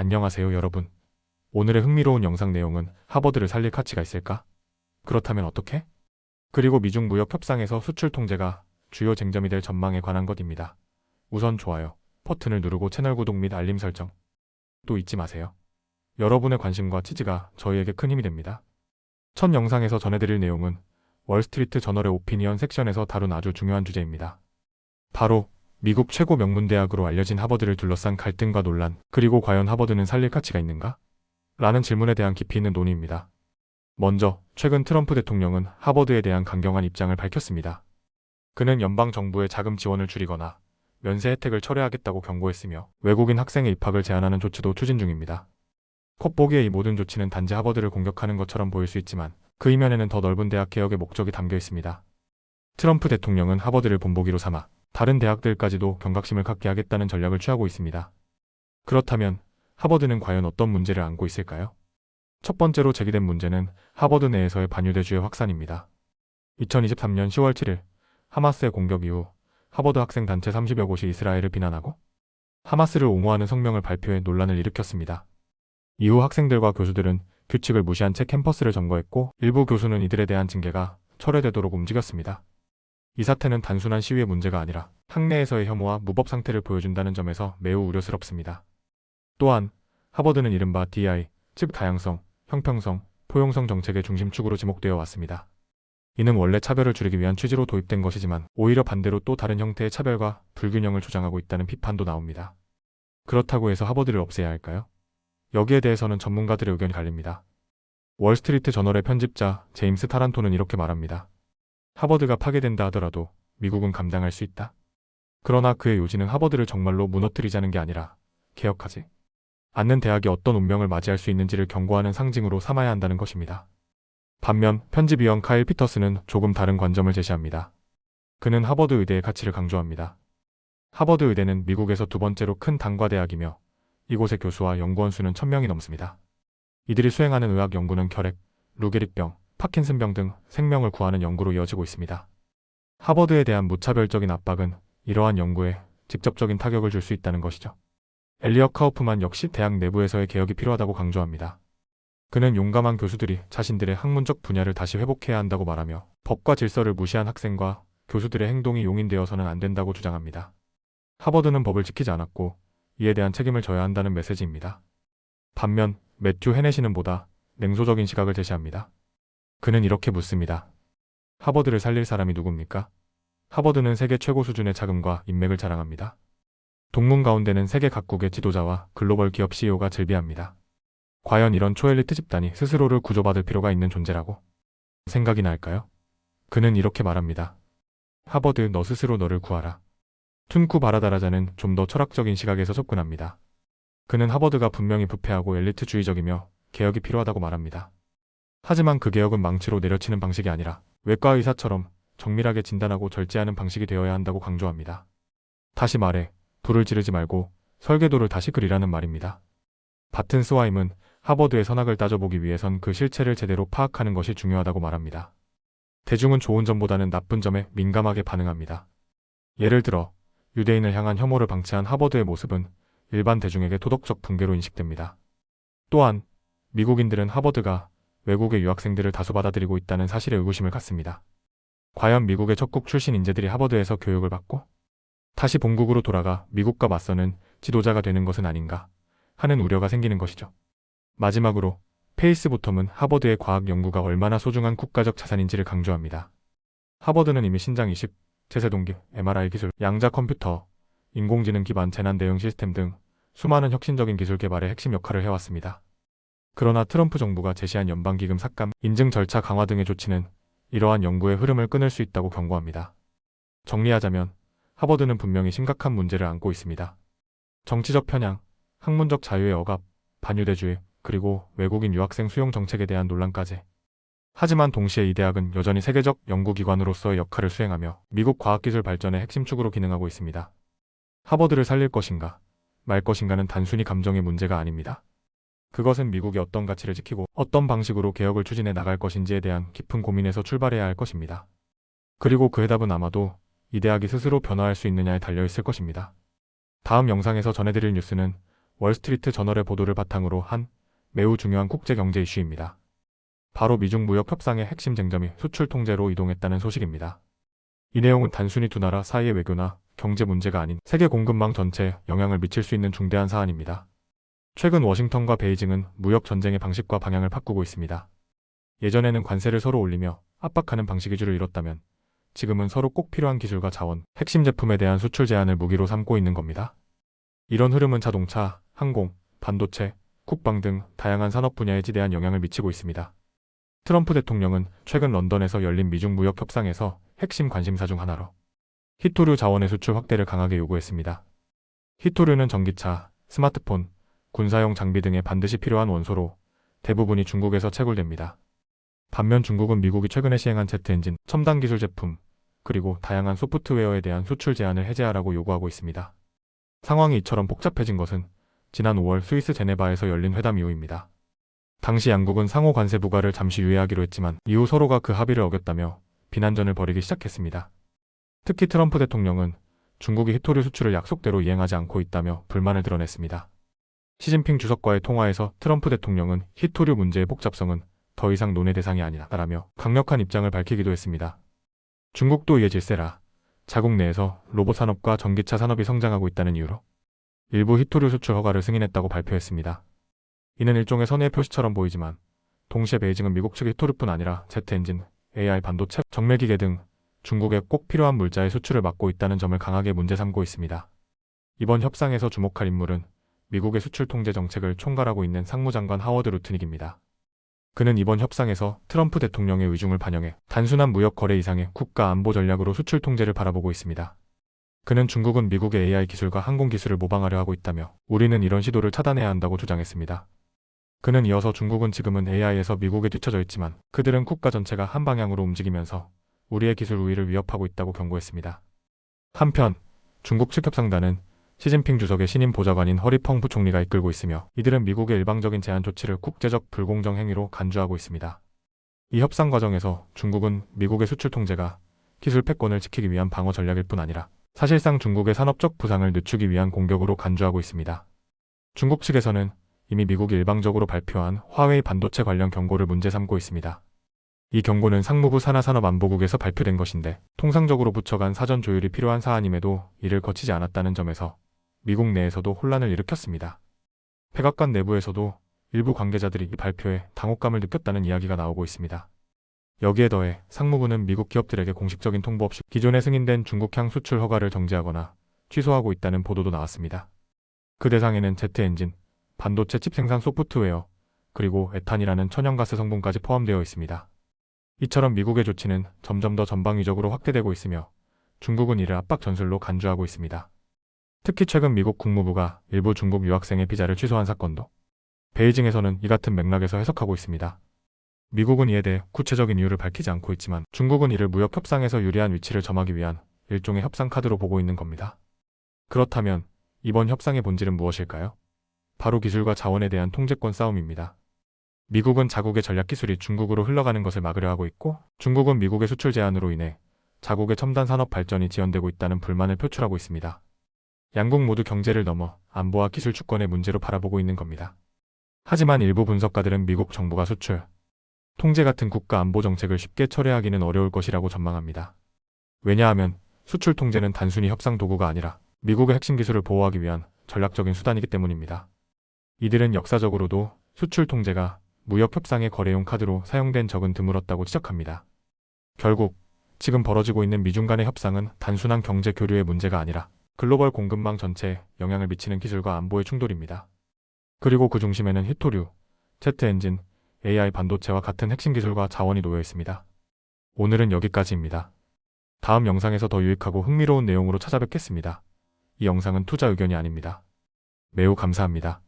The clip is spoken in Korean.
안녕하세요 여러분. 오늘의 흥미로운 영상 내용은 하버드를 살릴 가치가 있을까? 그렇다면 어떻게? 그리고 미중 무역 협상에서 수출 통제가 주요 쟁점이 될 전망에 관한 것입니다. 우선 좋아요, 버튼을 누르고 채널 구독 및 알림 설정. 또 잊지 마세요. 여러분의 관심과 지지가 저희에게 큰 힘이 됩니다. 첫 영상에서 전해드릴 내용은 월스트리트 저널의 오피니언 섹션에서 다룬 아주 중요한 주제입니다. 바로 미국 최고 명문대학으로 알려진 하버드를 둘러싼 갈등과 논란, 그리고 과연 하버드는 살릴 가치가 있는가? 라는 질문에 대한 깊이 있는 논의입니다. 먼저, 최근 트럼프 대통령은 하버드에 대한 강경한 입장을 밝혔습니다. 그는 연방 정부의 자금 지원을 줄이거나 면세 혜택을 철회하겠다고 경고했으며 외국인 학생의 입학을 제한하는 조치도 추진 중입니다. 겉보기에 이 모든 조치는 단지 하버드를 공격하는 것처럼 보일 수 있지만 그 이면에는 더 넓은 대학 개혁의 목적이 담겨 있습니다. 트럼프 대통령은 하버드를 본보기로 삼아 다른 대학들까지도 경각심을 갖게 하겠다는 전략을 취하고 있습니다. 그렇다면 하버드는 과연 어떤 문제를 안고 있을까요? 첫 번째로 제기된 문제는 하버드 내에서의 반유대주의 확산입니다. 2023년 10월 7일 하마스의 공격 이후 하버드 학생 단체 30여 곳이 이스라엘을 비난하고 하마스를 옹호하는 성명을 발표해 논란을 일으켰습니다. 이후 학생들과 교수들은 규칙을 무시한 채 캠퍼스를 점거했고 일부 교수는 이들에 대한 징계가 철회되도록 움직였습니다. 이 사태는 단순한 시위의 문제가 아니라 학내에서의 혐오와 무법 상태를 보여준다는 점에서 매우 우려스럽습니다. 또한 하버드는 이른바 DI, 즉 다양성, 형평성, 포용성 정책의 중심축으로 지목되어 왔습니다. 이는 원래 차별을 줄이기 위한 취지로 도입된 것이지만 오히려 반대로 또 다른 형태의 차별과 불균형을 조장하고 있다는 비판도 나옵니다. 그렇다고 해서 하버드를 없애야 할까요? 여기에 대해서는 전문가들의 의견이 갈립니다. 월스트리트 저널의 편집자 제임스 타란토는 이렇게 말합니다. 하버드가 파괴된다 하더라도 미국은 감당할 수 있다. 그러나 그의 요지는 하버드를 정말로 무너뜨리자는 게 아니라 개혁하지 않는 대학이 어떤 운명을 맞이할 수 있는지를 경고하는 상징으로 삼아야 한다는 것입니다. 반면 편집위원 카일 피터스는 조금 다른 관점을 제시합니다. 그는 하버드 의대의 가치를 강조합니다. 하버드 의대는 미국에서 두 번째로 큰 단과 대학이며 이곳의 교수와 연구원 수는 1000명이 넘습니다. 이들이 수행하는 의학 연구는 결핵, 루게릭병, 파킨슨병 등 생명을 구하는 연구로 이어지고 있습니다. 하버드에 대한 무차별적인 압박은 이러한 연구에 직접적인 타격을 줄 수 있다는 것이죠. 엘리엇 카우프만 역시 대학 내부에서의 개혁이 필요하다고 강조합니다. 그는 용감한 교수들이 자신들의 학문적 분야를 다시 회복해야 한다고 말하며 법과 질서를 무시한 학생과 교수들의 행동이 용인되어서는 안 된다고 주장합니다. 하버드는 법을 지키지 않았고 이에 대한 책임을 져야 한다는 메시지입니다. 반면 매튜 헤네시는 보다 냉소적인 시각을 제시합니다. 그는 이렇게 묻습니다. 하버드를 살릴 사람이 누굽니까? 하버드는 세계 최고 수준의 자금과 인맥을 자랑합니다. 동문 가운데는 세계 각국의 지도자와 글로벌 기업 CEO가 즐비합니다. 과연 이런 초엘리트 집단이 스스로를 구조받을 필요가 있는 존재라고 생각이 날까요? 그는 이렇게 말합니다. 하버드 너 스스로 너를 구하라. 툰쿠 바라다라자는 좀 더 철학적인 시각에서 접근합니다. 그는 하버드가 분명히 부패하고 엘리트주의적이며 개혁이 필요하다고 말합니다. 하지만 그 개혁은 망치로 내려치는 방식이 아니라 외과 의사처럼 정밀하게 진단하고 절제하는 방식이 되어야 한다고 강조합니다. 다시 말해 불을 지르지 말고 설계도를 다시 그리라는 말입니다. 바튼 스와임은 하버드의 선악을 따져보기 위해선 그 실체를 제대로 파악하는 것이 중요하다고 말합니다. 대중은 좋은 점보다는 나쁜 점에 민감하게 반응합니다. 예를 들어 유대인을 향한 혐오를 방치한 하버드의 모습은 일반 대중에게 도덕적 붕괴로 인식됩니다. 또한 미국인들은 하버드가 외국의 유학생들을 다수 받아들이고 있다는 사실에 의구심을 갖습니다. 과연 미국의 적국 출신 인재들이 하버드에서 교육을 받고 다시 본국으로 돌아가 미국과 맞서는 지도자가 되는 것은 아닌가 하는 우려가 생기는 것이죠. 마지막으로 페이스부텀은 하버드의 과학 연구가 얼마나 소중한 국가적 자산인지를 강조합니다. 하버드는 이미 신장 이식, 제세동기, MRI 기술, 양자 컴퓨터, 인공지능 기반 재난 대응 시스템 등 수많은 혁신적인 기술 개발에 핵심 역할을 해왔습니다. 그러나 트럼프 정부가 제시한 연방기금 삭감, 인증 절차 강화 등의 조치는 이러한 연구의 흐름을 끊을 수 있다고 경고합니다. 정리하자면 하버드는 분명히 심각한 문제를 안고 있습니다. 정치적 편향, 학문적 자유의 억압, 반유대주의, 그리고 외국인 유학생 수용 정책에 대한 논란까지. 하지만 동시에 이 대학은 여전히 세계적 연구기관으로서의 역할을 수행하며 미국 과학기술 발전의 핵심 축으로 기능하고 있습니다. 하버드를 살릴 것인가, 말 것인가는 단순히 감정의 문제가 아닙니다. 그것은 미국이 어떤 가치를 지키고 어떤 방식으로 개혁을 추진해 나갈 것인지에 대한 깊은 고민에서 출발해야 할 것입니다. 그리고 그 해답은 아마도 이 대학이 스스로 변화할 수 있느냐에 달려 있을 것입니다. 다음 영상에서 전해드릴 뉴스는 월스트리트 저널의 보도를 바탕으로 한 매우 중요한 국제 경제 이슈입니다. 바로 미중 무역 협상의 핵심 쟁점이 수출 통제로 이동했다는 소식입니다. 이 내용은 단순히 두 나라 사이의 외교나 경제 문제가 아닌 세계 공급망 전체에 영향을 미칠 수 있는 중대한 사안입니다. 최근 워싱턴과 베이징은 무역 전쟁의 방식과 방향을 바꾸고 있습니다. 예전에는 관세를 서로 올리며 압박하는 방식이 주를 이뤘다면 지금은 서로 꼭 필요한 기술과 자원, 핵심 제품에 대한 수출 제한을 무기로 삼고 있는 겁니다. 이런 흐름은 자동차, 항공, 반도체, 국방 등 다양한 산업 분야에 지대한 영향을 미치고 있습니다. 트럼프 대통령은 최근 런던에서 열린 미중 무역 협상에서 핵심 관심사 중 하나로 히토류 자원의 수출 확대를 강하게 요구했습니다. 히토류는 전기차, 스마트폰, 군사용 장비 등에 반드시 필요한 원소로 대부분이 중국에서 채굴됩니다. 반면 중국은 미국이 최근에 시행한 제트 엔진, 첨단 기술 제품, 그리고 다양한 소프트웨어에 대한 수출 제한을 해제하라고 요구하고 있습니다. 상황이 이처럼 복잡해진 것은 지난 5월 스위스 제네바에서 열린 회담 이후입니다. 당시 양국은 상호 관세 부과를 잠시 유예하기로 했지만 이후 서로가 그 합의를 어겼다며 비난전을 벌이기 시작했습니다. 특히 트럼프 대통령은 중국이 히토류 수출을 약속대로 이행하지 않고 있다며 불만을 드러냈습니다. 시진핑 주석과의 통화에서 트럼프 대통령은 히토류 문제의 복잡성은 더 이상 논의 대상이 아니다라며 강력한 입장을 밝히기도 했습니다. 중국도 이에 질세라 자국 내에서 로봇 산업과 전기차 산업이 성장하고 있다는 이유로 일부 히토류 수출 허가를 승인했다고 발표했습니다. 이는 일종의 선의의 표시처럼 보이지만 동시에 베이징은 미국 측의 히토류뿐 아니라 제트 엔진, AI 반도체, 정밀기계 등 중국에 꼭 필요한 물자의 수출을 막고 있다는 점을 강하게 문제 삼고 있습니다. 이번 협상에서 주목할 인물은 미국의 수출 통제 정책을 총괄하고 있는 상무장관 하워드 루트닉입니다. 그는 이번 협상에서 트럼프 대통령의 의중을 반영해 단순한 무역 거래 이상의 국가 안보 전략으로 수출 통제를 바라보고 있습니다. 그는 중국은 미국의 AI 기술과 항공 기술을 모방하려 하고 있다며 우리는 이런 시도를 차단해야 한다고 주장했습니다. 그는 이어서 중국은 지금은 AI에서 미국에 뒤처져 있지만 그들은 국가 전체가 한 방향으로 움직이면서 우리의 기술 우위를 위협하고 있다고 경고했습니다. 한편 중국 측 협상단은 시진핑 주석의 신임 보좌관인 허리펑 부총리가 이끌고 있으며 이들은 미국의 일방적인 제한 조치를 국제적 불공정 행위로 간주하고 있습니다. 이 협상 과정에서 중국은 미국의 수출 통제가 기술 패권을 지키기 위한 방어 전략일 뿐 아니라 사실상 중국의 산업적 부상을 늦추기 위한 공격으로 간주하고 있습니다. 중국 측에서는 이미 미국이 일방적으로 발표한 화웨이 반도체 관련 경고를 문제 삼고 있습니다. 이 경고는 상무부 산하산업안보국에서 발표된 것인데 통상적으로 부처간 사전 조율이 필요한 사안임에도 이를 거치지 않았다는 점에서 미국 내에서도 혼란을 일으켰습니다. 백악관 내부에서도 일부 관계자들이 이 발표에 당혹감을 느꼈다는 이야기가 나오고 있습니다. 여기에 더해 상무부는 미국 기업들에게 공식적인 통보 없이 기존에 승인된 중국향 수출 허가를 정지하거나 취소하고 있다는 보도도 나왔습니다. 그 대상에는 제트 엔진, 반도체 칩 생산 소프트웨어, 그리고 에탄이라는 천연가스 성분까지 포함되어 있습니다. 이처럼 미국의 조치는 점점 더 전방위적으로 확대되고 있으며 중국은 이를 압박 전술로 간주하고 있습니다. 특히 최근 미국 국무부가 일부 중국 유학생의 비자를 취소한 사건도 베이징에서는 이 같은 맥락에서 해석하고 있습니다. 미국은 이에 대해 구체적인 이유를 밝히지 않고 있지만 중국은 이를 무역 협상에서 유리한 위치를 점하기 위한 일종의 협상 카드로 보고 있는 겁니다. 그렇다면 이번 협상의 본질은 무엇일까요? 바로 기술과 자원에 대한 통제권 싸움입니다. 미국은 자국의 전략 기술이 중국으로 흘러가는 것을 막으려 하고 있고 중국은 미국의 수출 제한으로 인해 자국의 첨단 산업 발전이 지연되고 있다는 불만을 표출하고 있습니다. 양국 모두 경제를 넘어 안보와 기술 주권의 문제로 바라보고 있는 겁니다. 하지만 일부 분석가들은 미국 정부가 수출, 통제 같은 국가 안보 정책을 쉽게 철회하기는 어려울 것이라고 전망합니다. 왜냐하면 수출 통제는 단순히 협상 도구가 아니라 미국의 핵심 기술을 보호하기 위한 전략적인 수단이기 때문입니다. 이들은 역사적으로도 수출 통제가 무역 협상의 거래용 카드로 사용된 적은 드물었다고 지적합니다. 결국 지금 벌어지고 있는 미중 간의 협상은 단순한 경제 교류의 문제가 아니라 글로벌 공급망 전체에 영향을 미치는 기술과 안보의 충돌입니다. 그리고 그 중심에는 히토류, 제트 엔진, AI 반도체와 같은 핵심 기술과 자원이 놓여 있습니다. 오늘은 여기까지입니다. 다음 영상에서 더 유익하고 흥미로운 내용으로 찾아뵙겠습니다. 이 영상은 투자 의견이 아닙니다. 매우 감사합니다.